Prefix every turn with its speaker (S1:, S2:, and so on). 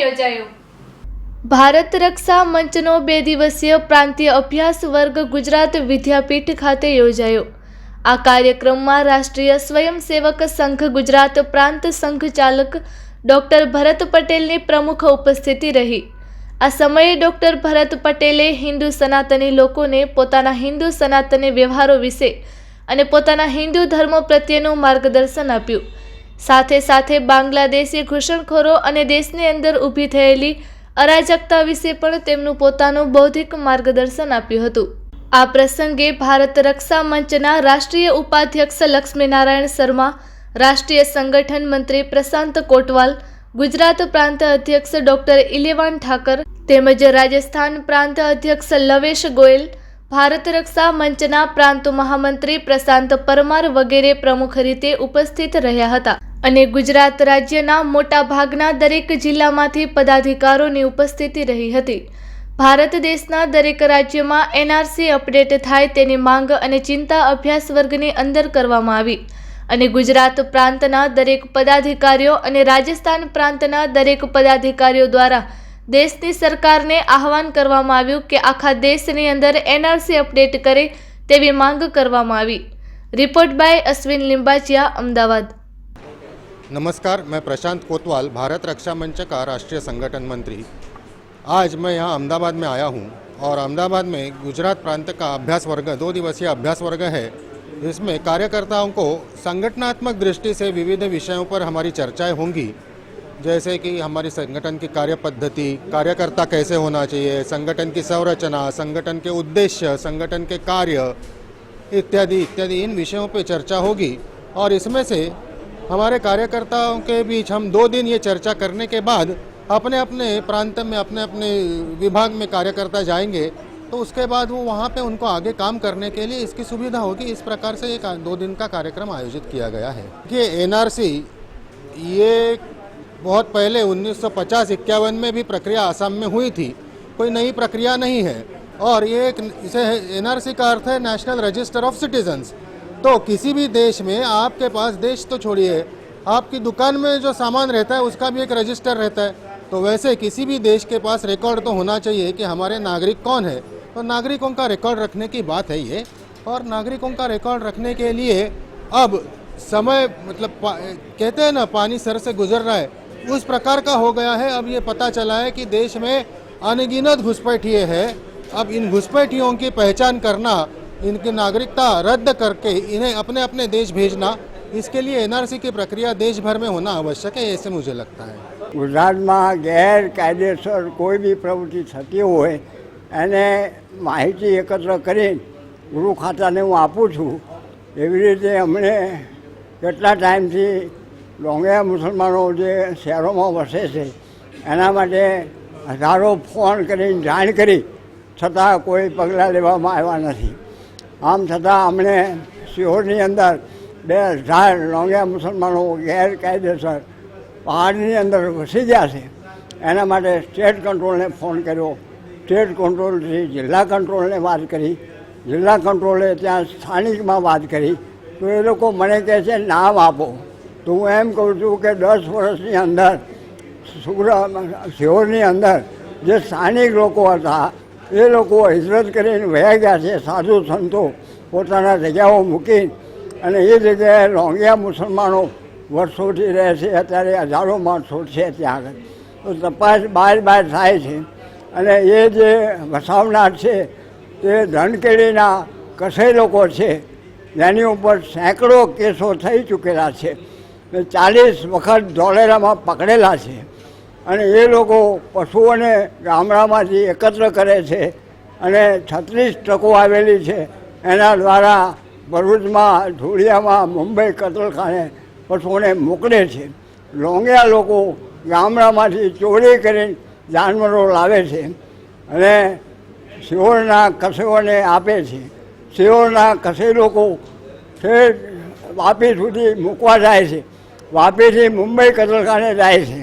S1: યોજાયો. ભારત રક્ષા મંચનો બે દિવસીય પ્રાંતીય અભ્યાસ વર્ગ ગુજરાત વિદ્યાપીઠ ખાતે યોજાયો. આ કાર્યક્રમમાં રાષ્ટ્રીય સ્વયંસેવક સંઘ ગુજરાત પ્રાંત સંઘ ચાલક ડૉક્ટર ભરત પટેલની પ્રમુખ ઉપસ્થિતિ રહી. આ સમયે ડૉક્ટર ભરત પટેલે હિન્દુ સનાતની લોકોને પોતાના હિન્દુ સનાતની વ્યવહારો વિશે અને પોતાના હિન્દુ ધર્મ પ્રત્યેનું માર્ગદર્શન આપ્યું. સાથે સાથે બાંગ્લાદેશી ઘૂસણખોરો અને દેશની અંદર ઊભી થયેલી અરાજકતા વિશે પણ તેમનું પોતાનું બૌદ્ધિક માર્ગદર્શન આપ્યું હતું. આ પ્રસંગે ભારત રક્ષા મંચના રાષ્ટ્રીય ઉપાધ્યક્ષ લક્ષ્મીનારાયણ શર્મા, રાષ્ટ્રીય સંગઠન મંત્રી પ્રશાંત કોટવાલ, ગુજરાત પ્રાંત અધ્યક્ષ ડોક્ટર ઇલેવાન ઠાકર તેમજ રાજસ્થાન પ્રાંત અધ્યક્ષ લવેશ ગોયલ, ભારત રક્ષા મંચના પ્રાંત મહામંત્રી પ્રશાંત પરમાર વગેરે પ્રમુખ રીતે ઉપસ્થિત રહ્યા હતા. અને ગુજરાત રાજ્યના મોટા ભાગના દરેક જિલ્લામાંથી પદાધિકારોની ઉપસ્થિતિ રહી હતી. ભારત દેશના દરેક રાજ્યમાં એનઆરસી અપડેટ થાય તેની માંગ અને ચિંતા અભ્યાસ વર્ગની અંદર કરવામાં આવી. અને ગુજરાત પ્રાંતના દરેક પદાધિકારીઓ અને રાજસ્થાન પ્રાંતના દરેક પદાધિકારીઓ દ્વારા દેશની સરકારને આહવાન કરવામાં આવ્યું કે આખા દેશની અંદર એનઆરસી અપડેટ કરે તેવી માંગ કરવામાં આવી. Report by Ashwin Limbachiya Ahmedabad.
S2: नमस्कार, मैं प्रशांत कोतवाल, भारत रक्षा मंच का राष्ट्रीय संगठन मंत्री। आज मैं यहाँ अहमदाबाद में आया हूँ और अहमदाबाद में गुजरात प्रांत का अभ्यास वर्ग, दो दिवसीय अभ्यास वर्ग है। इसमें कार्यकर्ताओं को संगठनात्मक दृष्टि से विविध विषयों पर हमारी चर्चाएँ होंगी, जैसे कि हमारी संगठन की कार्य पद्धति कार्यकर्ता कैसे होना चाहिए, संगठन की संरचना, संगठन के उद्देश्य, संगठन के कार्य, इत्यादि इत्यादि, इन विषयों पर चर्चा होगी। और इसमें से हमारे कार्यकर्ताओं के बीच हम दो दिन ये चर्चा करने के बाद अपने अपने प्रांत में, अपने अपने विभाग में कार्यकर्ता जाएँगे तो उसके बाद वो वहाँ पे उनको आगे काम करने के लिए इसकी सुविधा होगी। इस प्रकार से एक दो दिन का कार्यक्रम आयोजित किया गया है। कि एनआरसी, ये बहुत पहले 1950 इक्यावन में भी प्रक्रिया असम में हुई थी। कोई नई प्रक्रिया नहीं है। और ये एक इसे एनआरसी का अर्थ है नेशनल रजिस्टर ऑफ़ सिटीजन्स तो किसी भी देश में, आपके पास देश तो छोड़िए। आपकी दुकान में जो सामान रहता है, उसका भी एक रजिस्टर रहता है। तो वैसे किसी भी देश के पास रिकॉर्ड तो होना चाहिए कि हमारे नागरिक कौन है। तो नागरिकों का रिकॉर्ड रखने की बात है ये। और नागरिकों का रिकॉर्ड रखने के लिए अब समय मतलब कहते हैं ना, पानी सर से गुजर रहा है। उस प्रकार का हो गया है। अब ये पता चला है कि देश में अनगिनत घुसपैठिए हैं। अब इन घुसपैठियों की पहचान करना इनकी नागरिकता रद्द करके इन्हें अपने अपने देश भेजना इसके लिए एनआरसी की प्रक्रिया देश भर में होना आवश्यक है ऐसे मुझे लगता है
S3: ગુજરાતમાં ગેરકાયદેસર કોઈ બી પ્રવૃત્તિ થતી હોય એને માહિતી એકત્ર કરી ગૃહ ખાતાને હું આપું છું એવી રીતે અમને કેટલા ટાઈમથી ડોંગિયા મુસલમાનો જે શહેરોમાં વસે છે એના માટે હજારો ફોન કરીને જાણ કરી છતાં કોઈ પગલાં લેવામાં આવ્યા નથી આમ છતાં અમને સિહોરની અંદર બે હજાર લોંગ્યા મુસલમાનો ગેરકાયદેસર પહાડની અંદર ઘૂસી ગયા છે. એના માટે સ્ટેટ કંટ્રોલને ફોન કર્યો. સ્ટેટ કંટ્રોલથી જિલ્લા કંટ્રોલને વાત કરી. જિલ્લા કંટ્રોલે ત્યાં સ્થાનિકમાં વાત કરી. તો એ લોકો મને કહે છે, નામ આપો. તો હું એમ કહું છું કે દસ વર્ષની અંદર સુગ્ર સિહોરની અંદર જે સ્થાનિક લોકો હતા એ લોકો હિજરત કરીને વયા ગયા છે, સાધુ સંતો પોતાના જગ્યાઓ મૂકી અને એ જગ્યાએ લોંગિયા મુસલમાનો વર્ષોથી રહે છે, અત્યારે હજારો માણસો છે ત્યાં આગળ. તો તપાસ બહાર બહાર થાય છે. અને એ જે વસાવનાર છે તે ધનકેડીના કસાઈ લોકો છે જેની ઉપર સેંકડો કેસો થઈ ચૂકેલા છે. ચાલીસ વખત ધોલેરામાં પકડેલા છે. અને એ લોકો પશુઓને ગામડામાંથી એકત્ર કરે છે અને છત્રીસ ટકો આવેલી છે. એના દ્વારા ભરૂચમાં, ધૂળિયામાં, મુંબઈ કતલખાને પશુઓને મોકલે છે. લોંગિયા લોકો ગામડામાંથી ચોરી કરીને જાનવરો લાવે છે અને સિહોરના કસેઓને આપે છે. સિહોરના કસે લોકો વાપી સુધી મૂકવા જાય છે. વાપીથી મુંબઈ કતલખાને જાય છે.